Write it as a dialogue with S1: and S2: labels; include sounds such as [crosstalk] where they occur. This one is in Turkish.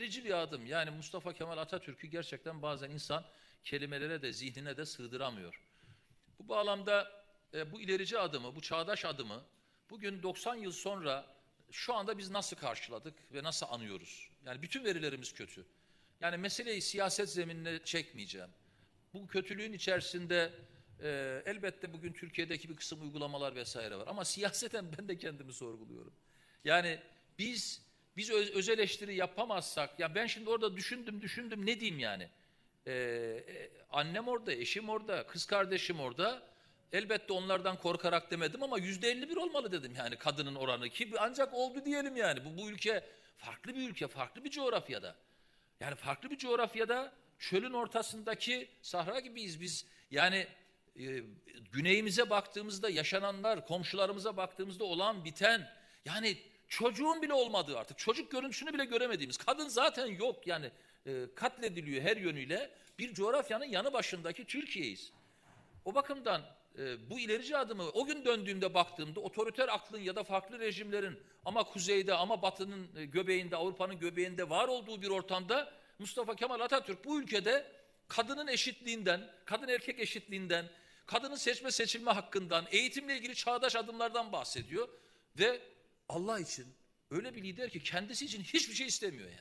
S1: Verici bir adım. Yani Mustafa Kemal Atatürk'ü gerçekten bazen insan kelimelere de zihnine de sığdıramıyor. Bu bağlamda e, bu ilerici adımı, bu çağdaş adımı bugün 90 yıl sonra şu anda biz nasıl karşıladık ve nasıl anıyoruz? Yani bütün verilerimiz kötü. Yani meseleyi siyaset zeminine çekmeyeceğim. Bu kötülüğün içerisinde e, elbette bugün Türkiye'deki bir kısım uygulamalar vesaire var. Ama siyaseten [laughs] ben de kendimi sorguluyorum. Yani biz biz öz, öz eleştiri yapamazsak, ya ben şimdi orada düşündüm düşündüm ne diyeyim yani? Ee, e, annem orada, eşim orada, kız kardeşim orada. Elbette onlardan korkarak demedim ama yüzde 51 olmalı dedim yani kadının oranı ki ancak oldu diyelim yani. Bu, bu ülke farklı bir ülke, farklı bir coğrafyada. Yani farklı bir coğrafyada çölün ortasındaki sahra gibiyiz biz. Yani e, güneyimize baktığımızda yaşananlar, komşularımıza baktığımızda olan biten yani çocuğun bile olmadığı artık. Çocuk görüntüsünü bile göremediğimiz. Kadın zaten yok. Yani e, katlediliyor her yönüyle. Bir coğrafyanın yanı başındaki Türkiye'yiz. O bakımdan e, bu ilerici adımı o gün döndüğümde baktığımda otoriter aklın ya da farklı rejimlerin ama kuzeyde ama batının e, göbeğinde Avrupa'nın göbeğinde var olduğu bir ortamda Mustafa Kemal Atatürk bu ülkede kadının eşitliğinden, kadın erkek eşitliğinden, kadının seçme seçilme hakkından, eğitimle ilgili çağdaş adımlardan bahsediyor ve Allah için öyle bir lider ki kendisi için hiçbir şey istemiyor yani.